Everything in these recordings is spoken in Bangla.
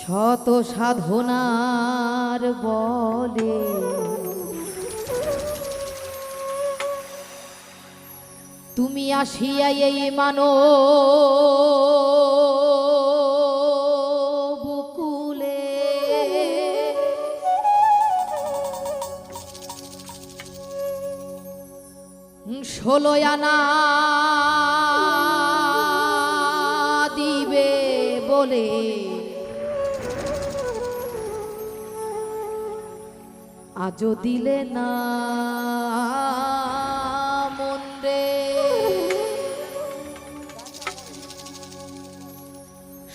শত সাধনার বলে। তুমি আসিয়া এই মানো বুকুলে ষোলো আনা দিবে বলে। আজও দিলে না মন্দে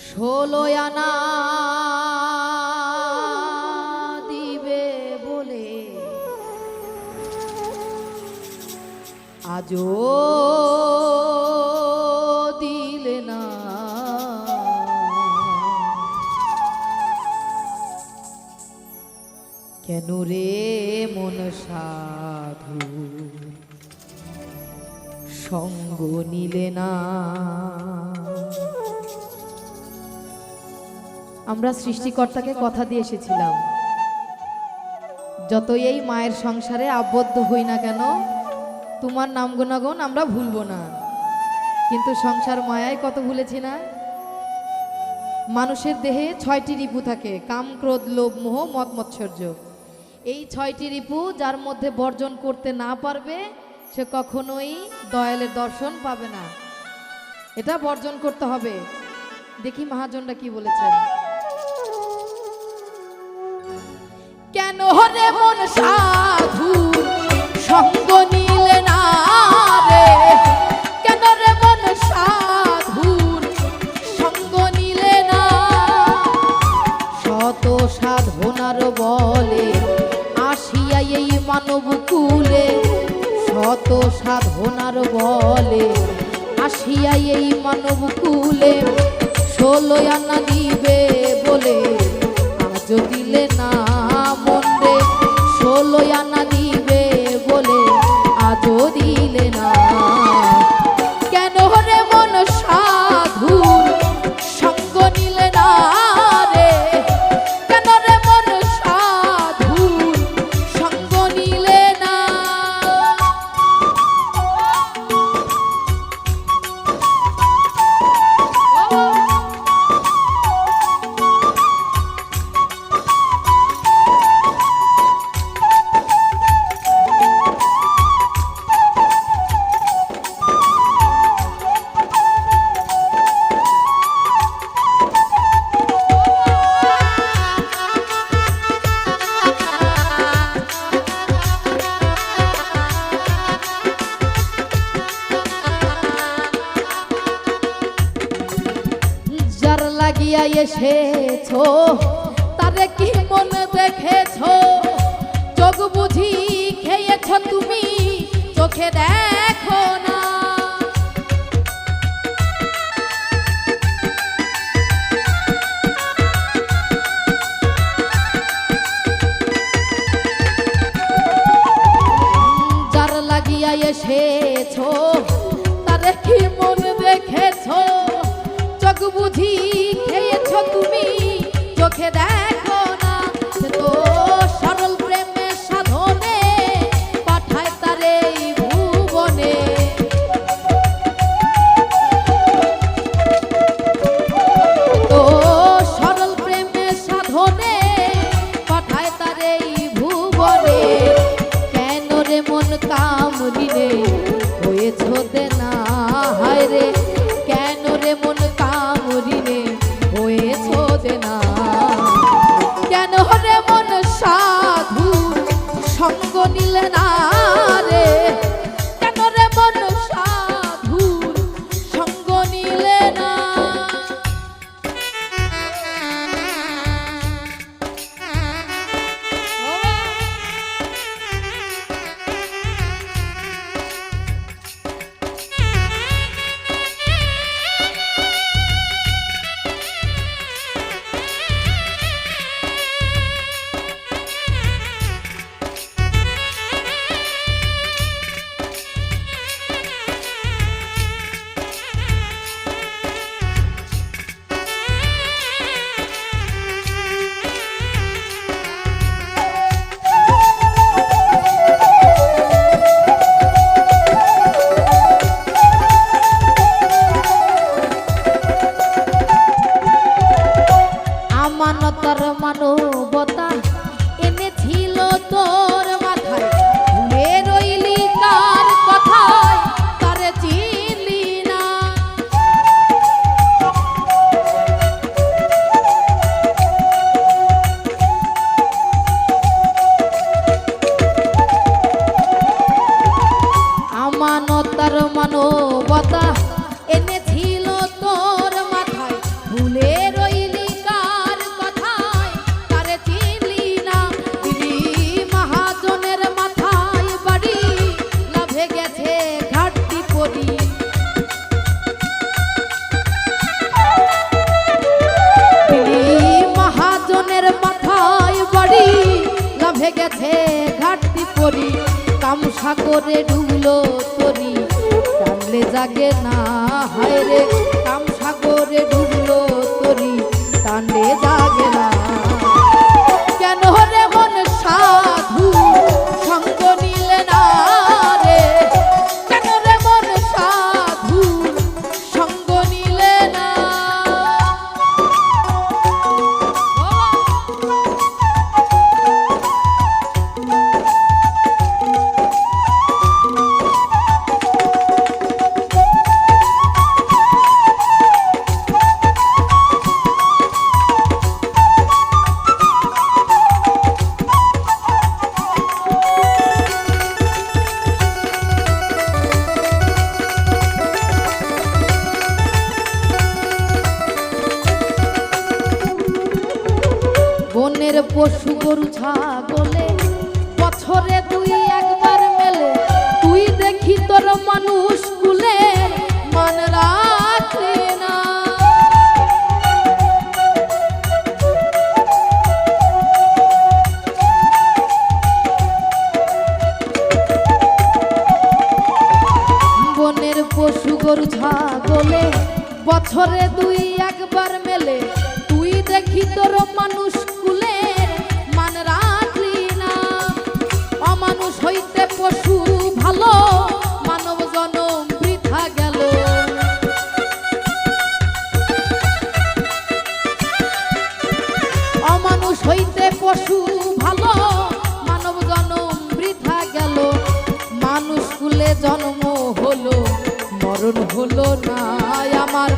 ষোলো আনা দিবে বলে আজও দিলে না। কেন রে মন সাধু। সঙ্গ নিলে না। আমরা সৃষ্টিকর্তাকে কথা দিয়ে এসেছিলাম। যতই এই মায়ের সংসারে আবদ্ধ হই না কেন, তোমার নাম গুণাগুণ আমরা ভুলবো না। কিন্তু সংসার মায়ায় কত ভুলেছি না? মানুষের দেহে ছয়টি রিপু থাকে, কাম, ক্রোধ, লোভ, মোহ মত মৎসর্য। এই ছয়টি রিপু যার মধ্যে বর্জন করতে না পারবে, সে কখনোই দয়ালের দর্শন পাবে না। এটা বর্জন করতে হবে। দেখি মহাজনরা কি বলেছেন। কেন হরে মন সাধু, সঙ্গ কুলে শত সাধনার বলে আসিয়া এই মানব কুলে ষোলো আনা দিবে বলে। আজ দিলে না মন্দে ষোলো আনা এসেছ? তারে কি মনে দেখেছ? চোখ বুঝি খেয়েছ তুমি চোখে দেখো না। মানবতার মানবতা এনেছিল তোর মাথায়। ঘুরে রইলি তার কথায় মানবতা এনে কাম সাগরে ডুবলো তরি। টানলে জাগে না, হায় রে কাম সাগরে ডুবলো তরি। টানলে যা মনের পশু গরু, ছাগলে বছরে দুই একবার মেলে। তুই দেখি তোর মানুষ কুলে মন রাখে না। বনের পশু গরু, ছাগলে বছরে দুই একবার মেলে। তুই দেখি তোর মানুষ জন্ম হলো মরণ হলো না আমার।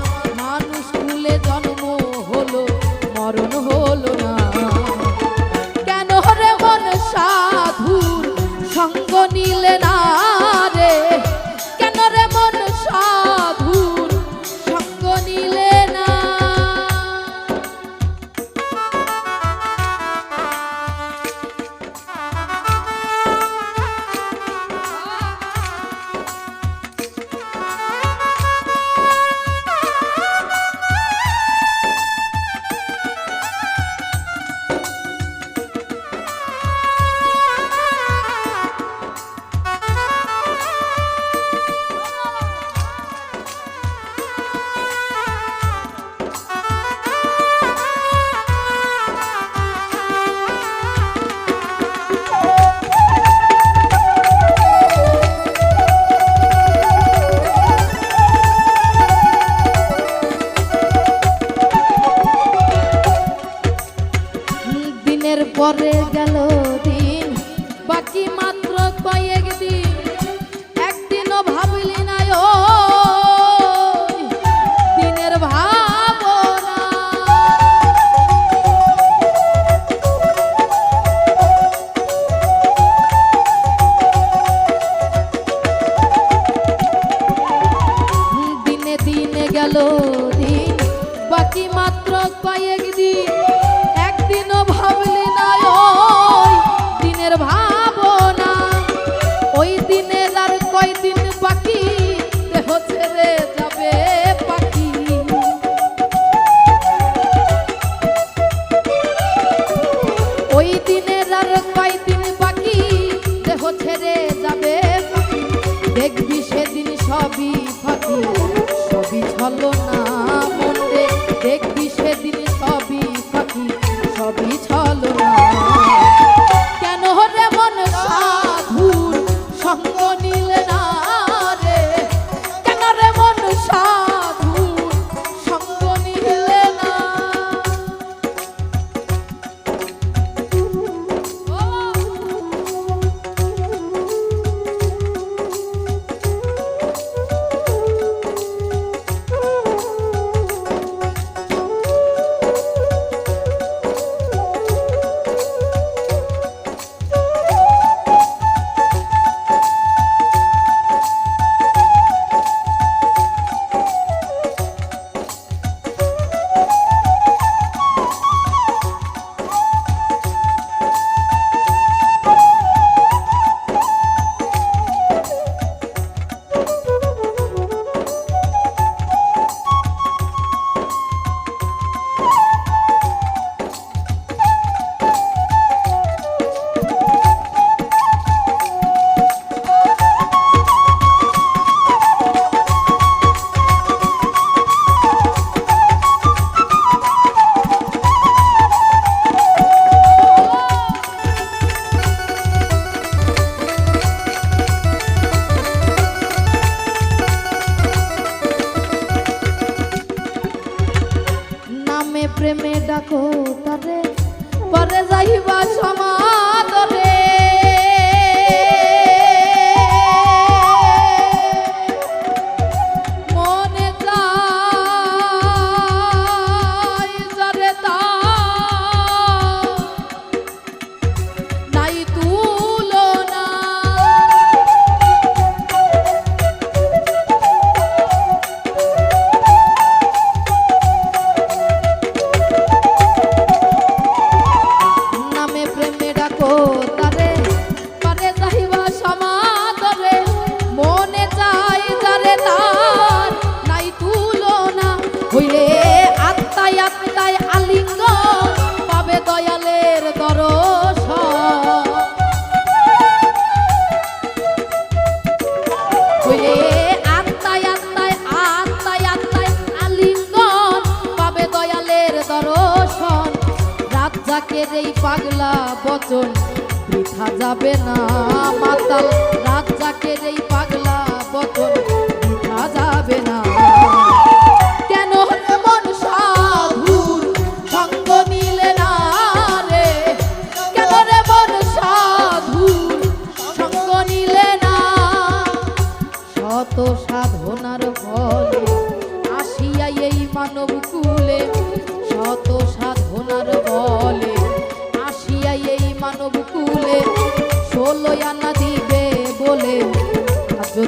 রহিবা সমা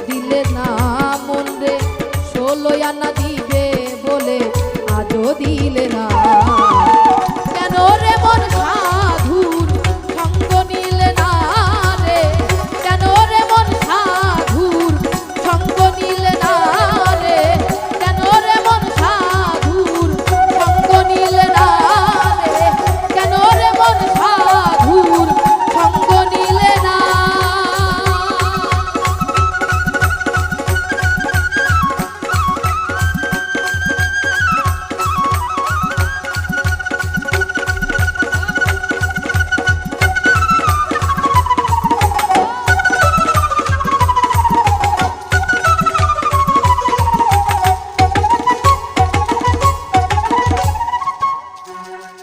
দিলে না মন রে ষোলো আনা দিবে বলে আজও দিলে না।